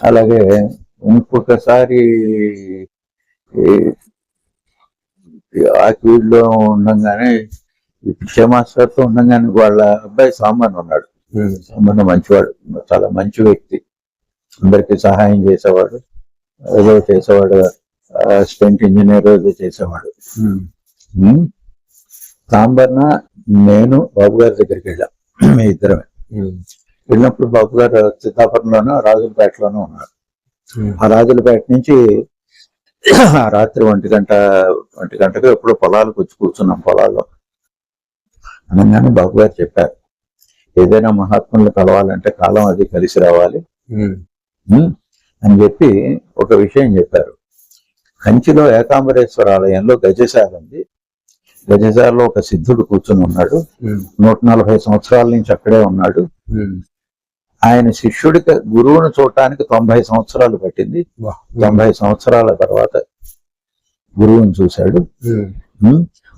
అలాగే ఇంకొకసారి ఆకివీడులో ఉండంగానే క్షమాస్కర్తో ఉండంగానే వాళ్ళ అబ్బాయి సామాన్ ఉన్నాడు. సామాన్ మంచివాడు చాలా మంచి వ్యక్తి. అందరికి సహాయం చేసేవాడు ఏదో చేసేవాడు అసిస్టెంట్ ఇంజనీర్ ఏదో చేసేవాడు. సాంబర్న నేను బాబు గారి దగ్గరికి వెళ్ళాం మీ ఇద్దరమే. వెళ్ళినప్పుడు బాబు గారు సిద్ధాపురంలోనూ రాజులపేటలోనూ ఉన్నారు. ఆ రాజులపేట నుంచి ఆ రాత్రి ఒంటి గంట ఒంటి గంటకు ఎప్పుడు పొలాలకు వచ్చి కూర్చున్నాం పొలాల్లో. అనగానే బాబు గారు చెప్పారు ఏదైనా మహాత్ములు కలవాలంటే కాలం అది కలిసి రావాలి. అని చెప్పి ఒక విషయం చెప్పారు. కంచిలో ఏకాంబరేశ్వర ఆలయంలో గజశాల ఉంది. గజశాలలో ఒక సిద్ధుడు కూర్చుని ఉన్నాడు. నూట నలభై సంవత్సరాల నుంచి అక్కడే ఉన్నాడు. ఆయన శిష్యుడికి గురువును చూడటానికి తొంభై సంవత్సరాలు పట్టింది. తొంభై సంవత్సరాల తర్వాత గురువుని చూశాడు.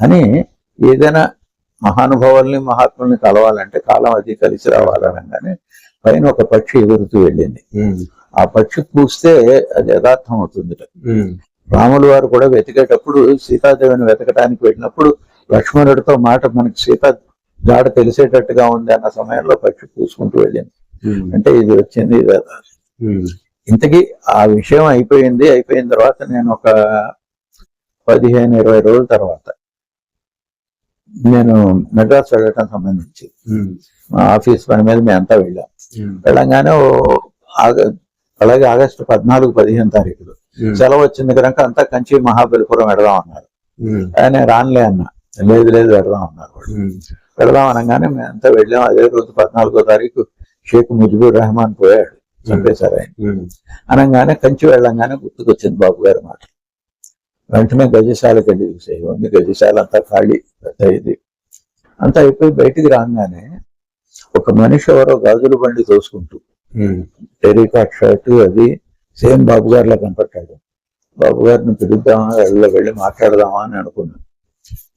అని ఏదైనా మహానుభావుల్ని మహాత్ముల్ని కలవాలంటే కాలం అది కలిసి రావాలనగానే పైన ఒక పక్షి ఎగురుతూ వెళ్ళింది. ఆ పక్షి కూస్తే అది యథార్థం అవుతుంది రాములు వారు కూడా వెతికేటప్పుడు సీతాదేవిని వెతకడానికి వెళ్ళినప్పుడు లక్ష్మణుడితో మాట మనకి సీత జాడ తెలిసేటట్టుగా ఉంది అన్న సమయంలో పక్షి పూసుకుంటూ వెళ్ళింది. అంటే ఇది వచ్చింది ఇది. ఉమ్, ఇంతకీ ఆ విషయం అయిపోయింది అయిపోయిన తర్వాత నేను ఒక పదిహేను ఇరవై రోజుల తర్వాత నేను మెడ్రాస్ వెళ్ళటం సంబంధించి ఉమ్, మా ఆఫీస్ పని మీద మేము అంతా వెళ్ళాం. వెళ్ళంగానే అలాగే ఆగస్టు పద్నాలుగు పదిహేను తారీఖులు సెలవు వచ్చింది కనుక అంతా కంచి మహాబలిపురం వెడదాం అన్నారు. ఆయన రానులే అన్న. లేదు లేదు వెడదాం అన్నారు వెడదాం అనగానే మేమంతా వెళ్ళాం. అదే రోజు పద్నాలుగో తారీఖు షేక్ ముజిబుర్ రెహమాన్ పోయాడు చంపేశారు ఆయన. అనగానే కంచి వెళ్ళంగానే గుర్తుకొచ్చింది బాబు గారి మాట. వెంటనే గజశాలకు వెళ్ళి చూసేవి ఉంది గజశాల అంతా ఖాళీ పెద్ద ఇది. అంతా అయిపోయి బయటికి రాగానే ఒక మనిషి ఎవరో గాజుల బండి తోసుకుంటూ టెరికాట్ షర్ట్ అది సేమ్ బాబు గారిలో కనపడ్డాడు. బాబు గారిని పిలుద్దామా వెళ్ళి వెళ్ళి మాట్లాడదామా అని అనుకున్నాను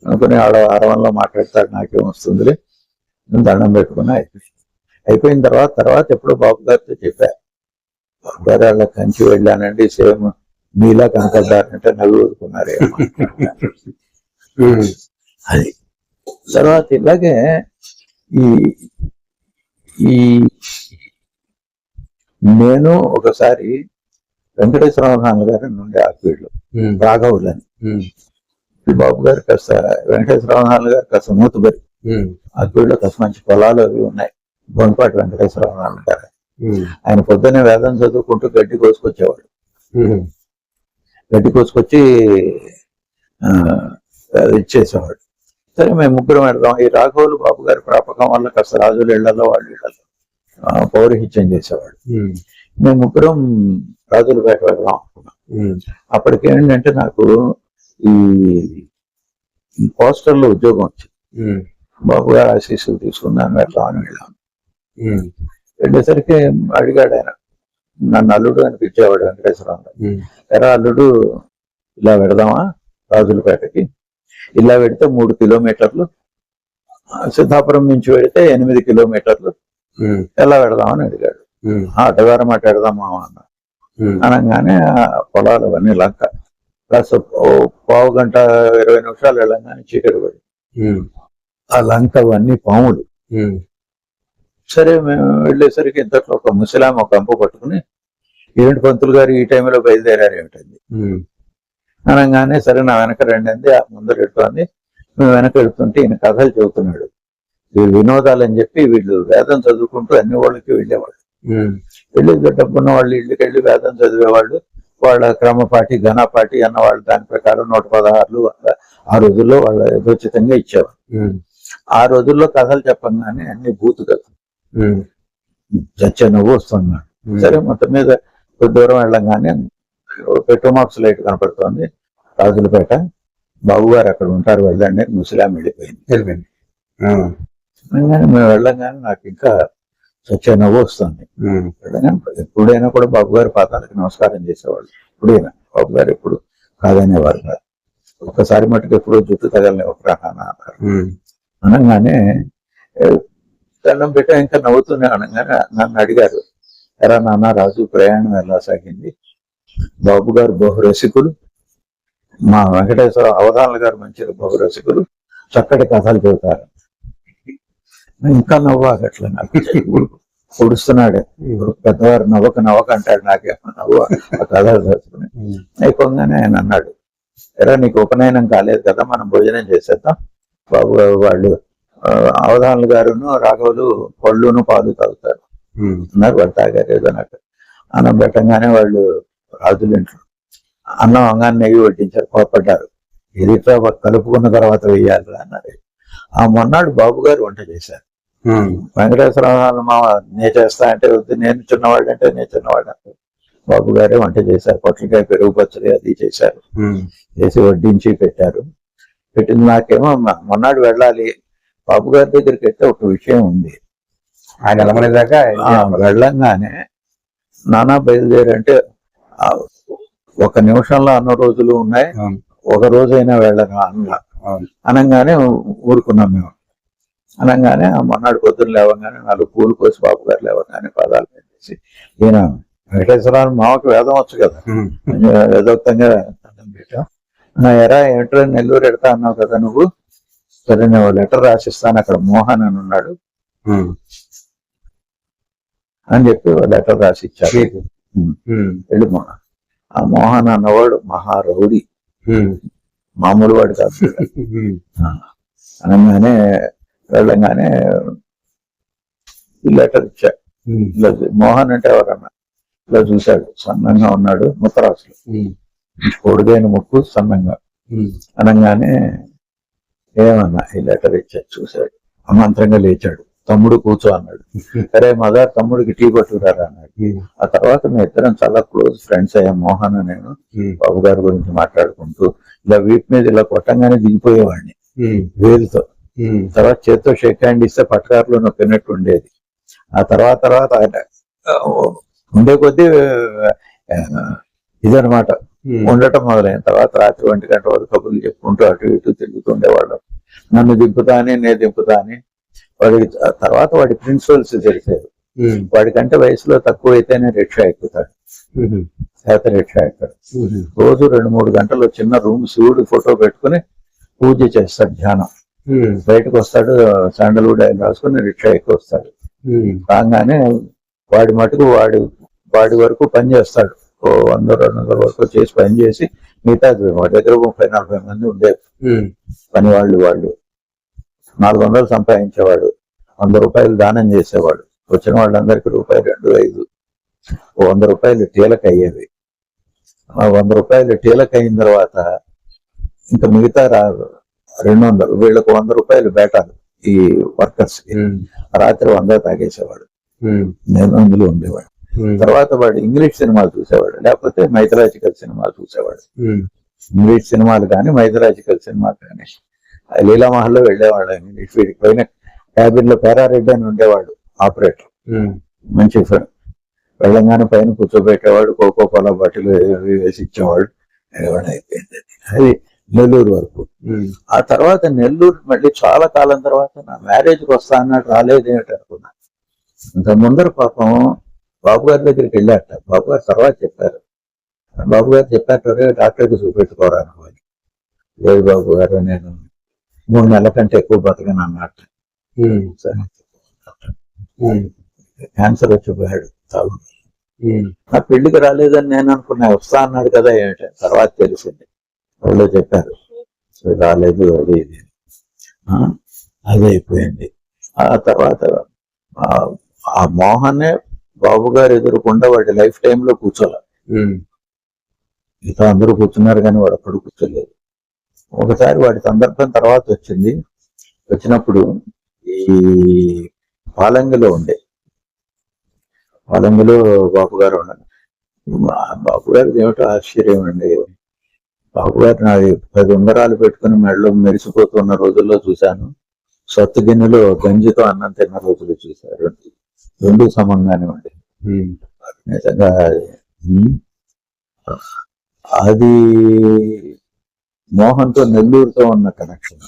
అనుకుని ఆడ అరవంలో మాట్లాడతాడు నాకేం వస్తుందిలే దండం పెట్టుకుని అయిపోయింది. అయిపోయిన తర్వాత తర్వాత ఎప్పుడో బాబు గారితో చెప్పా. బాబు గారు వాళ్ళ కంచి వెళ్ళానండి సేమ్ మీలా కనపడ్డారంటే ఉమ్, అది. తర్వాత ఇలాగే ఈ ఈ నేను ఒకసారి వెంకటేశ్వర నాన్న గారి నుండి ఆకువీళ్ళు ఉమ్, రాఘవులని. బాబు గారు కాస్త వెంకటేశ్వర నాన్న గారు కాస్త మూతుబరి ఉమ్, ఆకువీళ్ళు కాస్త మంచి పొలాలు అవి ఉన్నాయి. బొంపాటి వెంకటేశ్వర నాన్న గారు. ఉమ్, ఆయన పొద్దున్నే వేదం చదువుకుంటూ గడ్డి కోసుకొచ్చేవాడు. గడ్డి కోసుకొచ్చి ఇచ్చేసేవాడు. సరే మేము ముగ్గురం పెడదాం ఈ రాఘవులు బాబు గారి ప్రాపకం వల్ల కాస్త రాజుల ఇళ్ళలో వాళ్ళ ఇళ్ళలో పౌరహిత్యం చేసేవాడు. మేము ముగ్గురం రాజులపేట వెళ్దాం అనుకున్నాం. అప్పటికి ఏంటంటే నాకు ఈ పోస్టర్లో ఉద్యోగం వచ్చింది. బాబు గారు ఆశీస్సులు తీసుకుందాం వెళ్దాం అని వెళ్ళాం. ఉమ్, వెళ్ళేసరికి అడిగాడు ఆయన నన్ను అల్లుడు అని పిలిచేవాడు వెంకటేశ్వరరావు. ఎరా అల్లుడు ఇలా పెడదామా రాజులపేటకి? ఇలా పెడితే మూడు కిలోమీటర్లు. సిద్ధాపురం నుంచి వెడితే ఎనిమిది కిలోమీటర్లు. ఎలా పెడదామని అడిగాడు. అడ్డగారం అటు పెడదామా అన్న. అనగానే పొలాలు అవన్నీ లంక. కాస్త ఓ పావు గంట ఇరవై నిమిషాలు వెళ్ళంగానే చీకటి పడి ఆ లంక అవన్నీ పాములు. సరే మేము వెళ్ళేసరికి ఇంతట్లో ఒక ముసలాం ఒక కంపు పట్టుకుని ఏంటి పంతులు గారు ఈ టైంలో బయలుదేరారు ఏమిటంది అనగానే సరే నా వెనక రండి అంది ఆ ముందర వెళ్తోంది మేము వెనక వెళ్తుంటే ఈయన కథలు చెబుతున్నాడు. వీళ్ళు వినోదాలు అని చెప్పి వీళ్ళు వేదం చదువుకుంటూ అన్ని వాళ్ళకి వెళ్ళేవాళ్ళు. వెళ్ళి డబ్బున్న వాళ్ళు ఇళ్ళకి వెళ్ళి వేదం చదివేవాళ్ళు. వాళ్ళ క్రమపాటి ఘనపాటి అన్న వాళ్ళు దాని ప్రకారం నూట పదహారులు ఆ రోజుల్లో వాళ్ళ యథోచితంగా ఇచ్చేవారు ఉమ్, ఆ రోజుల్లో కథలు చెప్పంగానే అన్ని బూతు కథలు నవ్వు వస్తున్నాడు. సరే మొత్తం మీద కొద్ది దూరం వెళ్ళంగానే పెట్రోమాక్స్ లైట్ కనపడుతోంది. రాజులపేట. బాబు గారు అక్కడ ఉంటారు వెళ్ళండి. ముసలాం వెళ్ళిపోయింది. వెళ్ళిపోయింది. మేము వెళ్ళంగానే నాకు ఇంకా చచ్చే నవ్వు వస్తుంది. ఎప్పుడైనా కూడా బాబు గారి పాదాలకి నమస్కారం చేసేవాళ్ళు. ఎప్పుడైనా బాబు గారు ఎప్పుడు కాదనేవారు కాదు. ఒక్కసారి మటుకు ఎప్పుడో జుట్టు తగలని ఒక రకాన అనగానే దండం పెట్టా ఇంకా నవ్వుతూనే అనగానే నన్ను అడిగారు ఎరా నాన్న రాజు ప్రయాణం ఎలా సాగింది? బాబు గారు బహురసికులు మా వెంకటేశ్వర అవధానులు గారు మంచి బహురసికులు చక్కటి కథలు చెబుతారు. ఇంకా నవ్వాగట్ల నాకు పొడుస్తున్నాడు ఇప్పుడు పెద్దవారు నవ్వక నవ్వక అంటాడు నాకేమో నవ్వు ఆ కథలు చదువుకుని అయిపోగానే ఆయన అన్నాడు ఎరా నీకు ఉపనయనం కాలేదు కదా మనం భోజనం చేసేద్దాం బాబు వాళ్ళు అవధానులు గారును రాఘవులు పళ్ళును పాలు తాగుతారు. అన్నారు వాళ్ళు తాగారు ఏదో నాకు. అన్నం పెట్టంగానే వాళ్ళు రాజులు ఇంట్లో అన్నం అంగాన్ని నెయ్యి వడ్డించారు కోపడ్డారు ఎదిట్లా కలుపుకున్న తర్వాత వెయ్యాలి అన్నారు. ఆ మొన్నాడు బాబు గారు వంట చేశారు. ఉమ్, వెంకటేశ్వర మా నేను చేస్తా అంటే వద్దు నేను చిన్నవాడు అంటే నేను చిన్నవాడు అంటే బాబు గారే వంట చేశారు పొట్లకాయ పెరుగు పచ్చడి అది చేశారు. చేసి వడ్డించి పెట్టారు. పెట్టింది నాకేమో మొన్నాడు వెళ్ళాలి బాబు గారి దగ్గరికి అయితే ఒక విషయం ఉంది. ఆయన వెళ్ళమనేదాకా వెళ్ళంగానే నానా బయలుదేరంటే ఒక నిమిషంలో అన్న రోజులు ఉన్నాయి. ఒక రోజైనా వెళ్ళను అన్న. అనగానే ఊరుకున్నాం మేము. అనగానే ఆ మొన్నాడు పొద్దున్న లేవగానే నాలుగు పూలు కోసి బాబు గారు లేవగానే పాదాలు పెట్టేసి ఈయన వెంకటేశ్వరరావు మామకి వేదం వచ్చు కదా. దండం పెట్టాం. నా ఎరా ఏంటో నెల్లూరు ఎడతా అన్నావు కదా నువ్వు? సరే నేను లెటర్ రాసిస్తాను. అక్కడ మోహన్ అని ఉన్నాడు. అని చెప్పి లెటర్ రాసి ఇచ్చారు మీకు. ఉమ్, వెళ్ళి మోహన్. ఆ మోహన్ అన్నవాడు మహా రౌడీ. ఉమ్, మామూలు వాడు కాదు. అనగానే వెళ్ళంగానే లెటర్ ఇచ్చా. ఇలా మోహన్ అంటే ఎవరన్నా? ఇలా చూశాడు. సన్నంగా ఉన్నాడు ముత్తరాసులు ఉమ్, పొడుగైన ముక్కు సన్నంగా. అనగానే ఏమన్నా ఈ లెటర్ ఇచ్చా చూశాడు. అమాంతరంగా లేచాడు. తమ్ముడు కూర్చో అన్నాడు. సరే మదర్ తమ్ముడికి టీ పట్టుకురారా అన్నాడు. ఆ తర్వాత మేము ఇద్దరం చాలా క్లోజ్ ఫ్రెండ్స్ అయ్యాం. మోహన్ నేను బాబు గారి గురించి మాట్లాడుకుంటూ ఇలా వీటి మీద ఇలా కొట్టంగానే దిగిపోయేవాడిని. వేలుతో. ఉమ్, తర్వాత చేత్తో షేక్ హ్యాండ్ ఇస్తే పట్టకారులో నొక్కినట్టు ఉండేది. ఆ తర్వాత తర్వాత ఉండే కొద్దీ ఇదనమాట ఉండటం మొదలైన తర్వాత రాత్రి ఒంటి గంట వరకు కబుర్లు చెప్పుకుంటూ అటు ఇటు తిరుగుతుండేవాళ్ళం నన్ను దింపుతా అని నేను దింపుతా అని వాడికి తర్వాత వాడి ప్రిన్సిపల్స్ తెలిసారు. ఉమ్, వాడికంటే వయసులో తక్కువ అయితేనే రిక్షా ఎక్కుతాడు. చేత రిక్షా ఎక్కుతాడు. రోజు రెండు మూడు గంటలు చిన్న రూమ్ శివుడు ఫోటో పెట్టుకుని పూజ చేస్తాడు ధ్యానం. బయటకు వస్తాడు శాండల్వుడ్ ఆయన రాసుకుని రిక్షా ఎక్కి వస్తాడు. రాగానే వాడి మటుకు వాడి వాడి వరకు పని చేస్తాడు. వంద రెండు వందల వరకు చేసి పని చేసి మిగతా వాడి దగ్గర ముప్పై నలభై మంది ఉండే పని వాళ్ళు వాళ్ళు. నాలుగు వందలు సంపాదించేవాడు వంద రూపాయలు దానం చేసేవాడు వచ్చిన వాళ్ళందరికీ రూపాయి రెండు ఐదు. వంద రూపాయలు టీలకు అయ్యేవి. ఆ వంద రూపాయలు టీలకు అయిన తర్వాత ఇంకా మిగతా రెండు వందలు వీళ్ళకు వంద రూపాయలు బేటాలు ఈ వర్కర్స్ రాత్రి వంద తాగేసేవాడు. నేను అందులో ఉండేవాడు తర్వాత వాడు ఇంగ్లీష్ సినిమాలు చూసేవాడు లేకపోతే మైథలాజికల్ సినిమాలు చూసేవాడు. ఉమ్, ఇంగ్లీష్ సినిమాలు కానీ మైథలాజికల్ సినిమాలు కానీ. ఆ లీలామహల్లో వెళ్ళేవాడు ఇంగ్లీష్ వీడికి. పైన క్యాబిన్లో పేరారెడ్డి అని ఉండేవాడు ఆపరేటర్. ఉమ్, మంచి ఫ్రెండ్ వెళ్ళంగానే పైన కూర్చోబెట్టేవాడు కోకో కోలా బాటిల్ వేసి ఇచ్చేవాడు. అయిపోయింది. అది. నెల్లూరు వరకు. ఆ తర్వాత నెల్లూరు మళ్ళీ చాలా కాలం తర్వాత నా మ్యారేజ్కి వస్తా అన్నాడు రాలేదేమిటి అనుకున్నా. ఇంత ముందర పాపం బాబు గారి దగ్గరికి వెళ్ళాట బాబు గారు తర్వాత చెప్పారు. బాబు గారు చెప్పారు "ఒరేయ్, డాక్టర్కి చూపెట్టుకోరా అనుకోని లేదు బాబు గారు నేను మూడు నెలల కంటే ఎక్కువ బతకను అన్నట్టు. క్యాన్సర్ వచ్చిపోయాడు నా పెళ్ళికి రాలేదని నేను అనుకున్నా వస్తా అన్నాడు కదా ఏమిటి? తర్వాత తెలిసింది. వాళ్ళు చెప్పారు. "సో రాలేదు అది ఇది. ఆ, అది అయిపోయింది. ఆ తర్వాత ఆ- ఆ మోహనే బాబు గారు ఎదురుకుండా వాడి లైఫ్ టైంలో కూర్చోలే ఇక అందరూ కూర్చున్నారు కానీ వాడు అప్పుడు కూర్చోలేదు. ఒకసారి వాడి సందర్భం తర్వాత వచ్చింది. వచ్చినప్పుడు ఈ పాలంగిలో ఉండే. పాలంగిలో బాబు గారు ఉన్నారు. బాబు గారు ఏమిటో ఆశ్చర్యం అండి. బాబు గారు నాది పది ఉంగరాలు పెట్టుకుని మెడలో మెరిసిపోతున్న రోజుల్లో చూశాను. సొత్తు గిన్నెలో గంజితో అన్నం తిన్న రోజులు చూశారు. రెండు సమంగానే ఉండే. ఉమ్, నిజంగా అది మోహన్తో నెల్లూరుతో ఉన్న కనెక్షన్